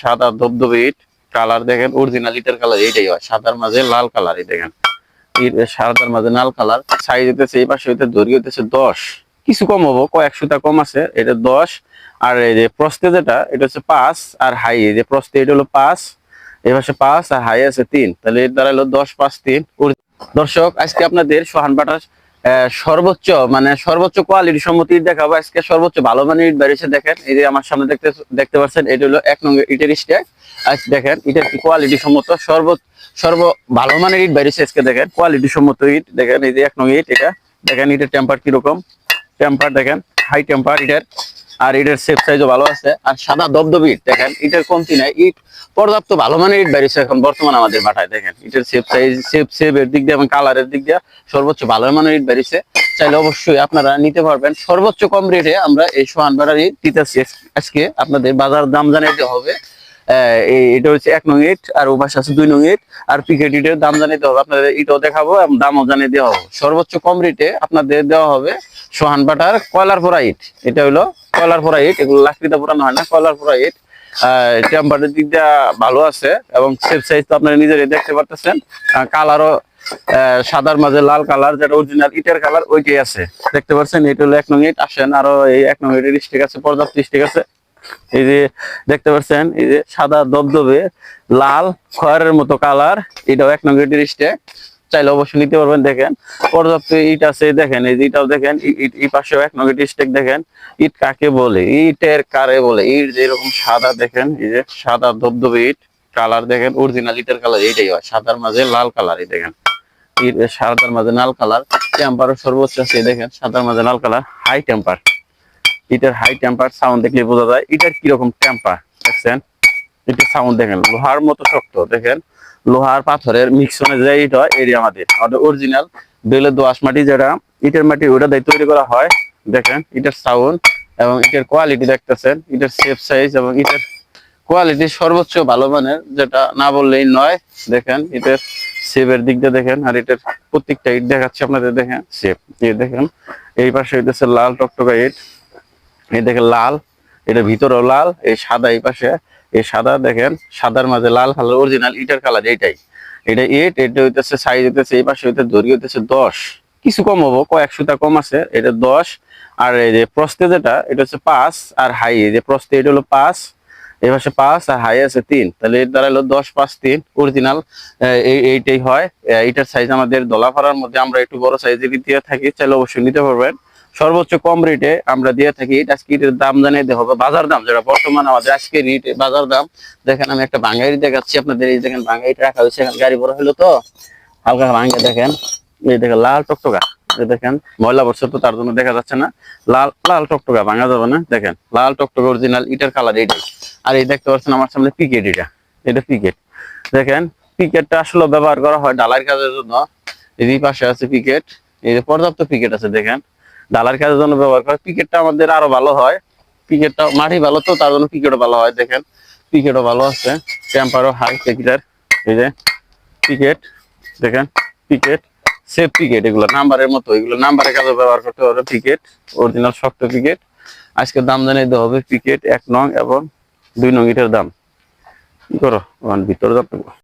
সাদা ধবধবে ইট, কালার দেখেন অরিজিনাল ইটের কালার এইটাই হয়। সাদার মাঝে লাল কালার এই দেখেন সাদার মাঝে লাল কালার। সাইজ হইতেছে, এই পাশে হইতে দড়ি হইতেছে দশ। কিছু কম হব কয়েক সুতা কম আছে, এটা দশ। আর এই যে প্রস্তে যেটা, এটা হচ্ছে পাঁচ আর হাই এই যে প্রস্তে এটা হলো পাঁচ। এই পাশে পাঁচ আর হাই আছে তিন। তাহলে এর দ্বারা হলো দশ পাঁচ তিন। দর্শক, আজকে আপনাদের সোহান বাটার সর্বোচ্চ মানে সর্বোচ্চ কোয়ালিটি সম্মতি দেখাবো। আজকে সর্বোচ্চ ভালো মানের ইট বেরিয়েছে, দেখেন। এই যে আমার সামনে দেখতে দেখতে পাচ্ছেন, এটা হলো এক নম্বর ইটের স্ট্যাক। আজ দেখেন, ইটের কোয়ালিটি সম্মত, সর্ব সর্ব ভালো মানের ইট বেরিয়েছে আজকে, দেখেন। কোয়ালিটি সম্মত ইট, দেখেন, এই যে এক নম্বর ইট, এটা। দেখেন, ইটের টেম্পার কীরকম। টেম্পার দেখেন হাই টেম্পার ইটের। আর ইটের সেফ সাইজও ভালো আছে। আর সাদা দবদবি দেখেন, ইটের কমতি নাই। ইট পর্যাপ্ত ভালো মানের ইট বেরিয়েছে এখন বর্তমান আমাদের মাঠায় দেখেন। ইটের সেফ সাইজ সেফ সেফের দিক দিয়ে এবং কালারের দিক দিয়ে সর্বোচ্চ ভালো মানের ইট বেরিয়েছে। চাইলে অবশ্যই আপনারা নিতে পারবেন। সর্বোচ্চ কম রেটে আমরা এই সোহান বাড়ারই দিতেছি। আজকে আপনাদের বাজার দাম জানাইতে হবে। এটা হচ্ছে এক নং ইট, আর ওপাশ আছে দুই নং ইট। আর পিকেট ইটের দাম জানাইতে হবে, আপনাদের ইটও দেখাবো এবং দামও জানিয়ে দেওয়া হবে। সর্বোচ্চ কম রেটে আপনাদের দেওয়া হবে সোহান বাটার কয়লার পোড়া ইট। এটা হলো কয়লার পোড়া ইট, এগুলো লাকড়িতে পোড়ানো হয় না, কয়লার পোড়া ইট। টেম্পারের দিক দিয়ে ভালো আছে এবং সেফ সাইজ তো আপনারা নিজেরাই দেখতে পারতেছেন। কালারও সাদার মাঝে লাল কালার যেটা অরিজিনাল ইটের কালার ওইটাই আছে। দেখতে পাচ্ছেন এটা হলো এক নং ইট, আসেন, আরও এই এক নং ইটের স্টিক আছে, পর্যাপ্ত স্টিক আছে। এই যে দেখতে পাচ্ছেন, এই যে সাদা দবদবে লাল খয়ের মতো কালার, এটাও এক নং ইটের স্টিক চাইলে অবশ্যই নিতে পারবেন, দেখেন। পর্যাপ্ত ইট আছে, দেখেন, এই যে এটাও দেখেন এক নং ইটের স্টেক দেখেন। ইট কাকে বলে? ইটের কারে বলে? ইট যেরকম সাদা, দেখেন, এই যে সাদা ধবধবে ইট, কালার দেখেন অরিজিনাল ইটের কালার, এইটাই হয়। সাদার মাঝে লাল কালার, এই দেখেন। সাদার মাঝে লাল কালার টেম্পারও সর্বোচ্চ আছে, দেখেন, সাদার মাঝে লাল কালার হাই টেম্পার ইটের হাই টেম্পার সাউন্ড দেখলে বোঝা যায়। এটার কীরকম টেম্পার দেখছেন? ইটের সাউন্ড দেখেন, লোহার মতো শক্ত, দেখেন? লোহার পাথরের মিক্সনে যে হয় এরি আমাদের। অরিজিনাল বেলে দোয়াশ মাটি যেটা ইটের মাটি ওটা দিয়ে তৈরি করা হয়। দেখেন ইটের সাউন্ড এবং এটার কোয়ালিটি দেখতেছেন। ইটের শেপ সাইজ এবং ইটের কোয়ালিটি সর্বোচ্চ ভালো মানের, যেটা না বললেই নয়। দেখেন ইটের শেপের দিক দিয়ে দেখেন, আর এটার প্রত্যেকটা ইট দেখাচ্ছি আপনাদের দেখেন শেপ এই দেখেন, এই পাশে হইতেছে লাল টকটকা ইট। এই দেখেন লাল এটা ভিতরেও লাল, এই সাদা এই পাশে, এই সাদা দেখেন, সাদার মাঝে লাল কালার অরিজিনাল ইটার কালার এইটাই। এটা ইট, এটা হইতেছে সাইজ হইতেছে, এই পাশে হইতে দড়ি, হইতেছে দশ। কিছু কম হব, কয়েক সুতা কম আছে, এটা দশ। আর এই যে প্রস্তে যেটা, এটা হচ্ছে পাঁচ আর হাই যে প্রস্তে এটা হলো পাঁচ। এই পাশে পাঁচ আর হাই আছে তিন। তাহলে এর দ্বারা হলো দশ, পাঁচ, তিন অরিজিনাল এইটাই হয়। এটার সাইজ আমাদের দলা ফাড়ার মধ্যে আমরা একটু বড় সাইজের দিয়ে থাকি, চাইলে অবশ্যই নিতে পারবেন। সর্বোচ্চ কম রেটে আমরা দিয়ে থাকি। এটা আজকে এটার দাম জানিয়ে হবে বাজার দাম, যেটা বর্তমান আমাদের আজকে রেট বাজার দাম। দেখেন আমি একটা বাঙালি দেখাচ্ছি আপনাদের, এই দেখেন বাঙালিটা রাখা হয়েছে, এখানে গাড়ি বড় হলো তো। হালকা ভাঙ্গে দেখেন, এই দেখেন লাল টকটকা। দেখেন, ময়লা বছর তো, তার জন্য দেখা যাচ্ছে না। লাল লাল টকটকা, ভাঙা যাবে না, দেখেন। লাল টকটকা অরিজিনাল ইটার কালার এইটাই। আর এই দেখতে পাচ্ছেন আমার সামনে পিকেট এটা। এটা পিকেট দেখেন পিকেটটা আসলে ব্যবহার করা হয় ডালার কাজের জন্য। এই পাশে আছে পিকেট এই যে পর্যাপ্ত পিকেট আছে, দেখেন। ডালার কাজের জন্য ব্যবহার করে। পিকেটটা আমাদের আরও ভালো হয়। পিকেটটা মাটি ভালো তো, তার জন্য পিকেটও ভালো হয়, দেখেন। পিকেটও ভালো আছে। টেম্পারও হাই পিকেটের এই যে, পিকেট, দেখেন, পিকেট সেফ পিকেট এগুলো নাম্বারের মতো, এগুলো নাম্বারের কাজে ব্যবহার করতে হবে পিকেট অরিজিনাল শক্ত পিকেট আজকে দাম জানিয়ে হবে পিকেট এক নং এবং দুই নং ইটের দাম। কি করো? ভিতরে যাতে